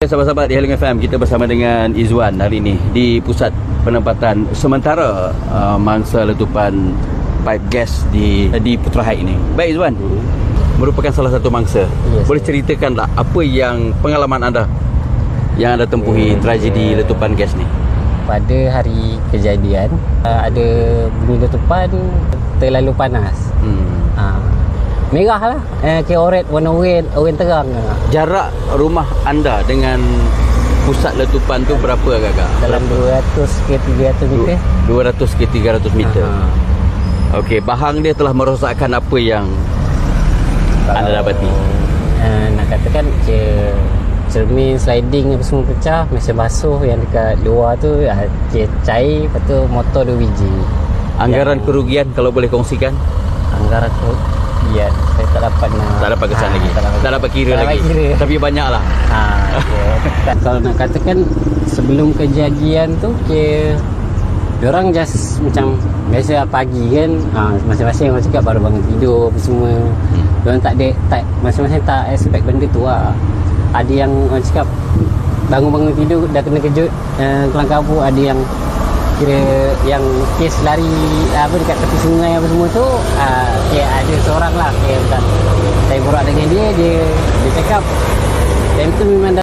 Sahabat-sahabat di Hailing FM kita bersama dengan Izwan hari ini di pusat penempatan sementara uh, mangsa letupan pipe gas di di Putrahai ini. Baik Izwan. Merupakan salah satu mangsa. Yes, Boleh ceritakanlah apa yang pengalaman anda yang anda tempuhi Ya, tragedi letupan gas ni? Pada hari kejadian uh, ada bunyi letupan terlalu panas. Hmm. Ha. Merah lah. Eh, kira oret warna oren, oren terang. Jarak rumah anda dengan pusat letupan tu berapa agak-agak? Dalam 200 ke 300 meter. 200 ke 300 meter. Ha. Okey, bahang dia telah merosakkan apa yang anda dapati? Uh, nak katakan kira cermin sliding apa semua pecah mesin basuh yang dekat luar tu kira cair lepas tu motor 2 biji Anggaran Yang- kerugian kalau boleh kongsikan? anggaran tu ya saya tak dapat nak Tak dapat kesan Ah, lagi. tak dapat, Tak dapat kira tak lagi. kira Tapi banyaklah. ha, okay. kalau nak katakan sebelum kejadian tu kira Diorang just macam Biasa pagi kan ha, Masing-masing orang cakap baru bangun tidur apa semua Hmm. Diorang tak ada tak, Masing-masing tak expect benda tu lah Ada yang orang cakap Bangun-bangun tidur dah kena kejut uh, Kelang kabut Ada yang Kira yang kes lari apa dekat tepi sungai apa semua tu uh, okay, ada seorang lah okay, bukan. saya borak dengan dia dia dia cakap time tu memang dah